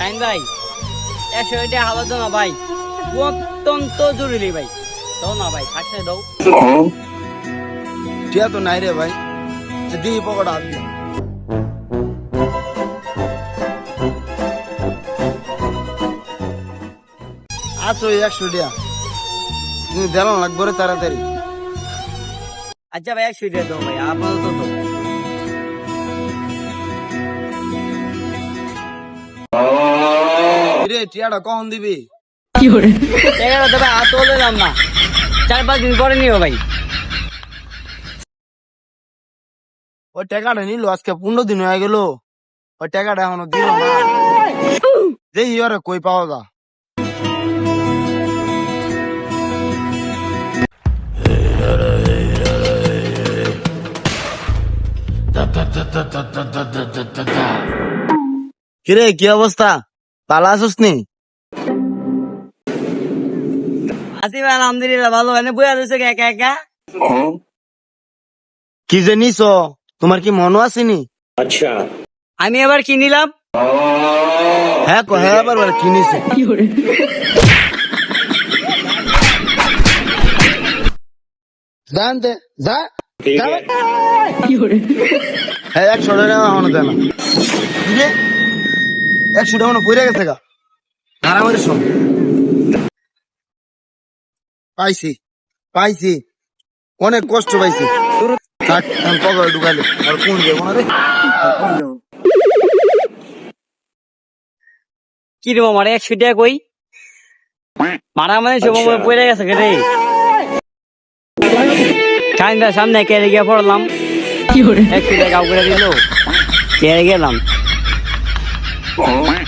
Time ভাই। একশো টাকা হাওয়া দাও না ভাই। অত্যন্ত জরুরি ভাই। দাও না ভাই থাকতে দাও। টিয়া তো নাই রে ভাই। দিই পকড়া হাত। আছো একশো টিয়া। তুমি দেলাম লাগবে রে তাড়াতাড়ি। আচ্ছা ভাই একশো টাকা দাও ভাই আপাতত টিয়াটা কখন দিবি না চার পাঁচ দিন পরে নিও ভাই ওই টাকাটা নিল আজকে পনেরো দিন হয়ে গেল ওই টাকাটা এখনও দিল না যে ইয়ারে কই পাওয়া যা কিরে কি অবস্থা পালা আসুস নি? আছি আলহামদুলিল্লাহ ভালো। মানে বইয়া দিয়েছে একা একা। কি নিছ? তোমার কি মনও আসেনি আমি এবার কি নিলাম? হ্যাঁ কো হ্যাঁ আবার বলে কি জানতে যা। হ্যাঁ একশো টাকা এখনও দেয় না। কি রে? একশো টাকা এখনও পড়ে গেছে গা। আরামের শোন। পাইছি পাইছি। অনেক কষ্ট পাইছি। পকেটে ঢুকাইলে আর কোন যাব না রে? কি রে মারা? একশো টাকা কই? মারা মানে সব আমার পড়ে গেছে রে কাইন্দা সামনে কেড়ে গিয়ে পড়লাম। একশো টাকা করে দিল। কেড়ে গেলাম। Oh.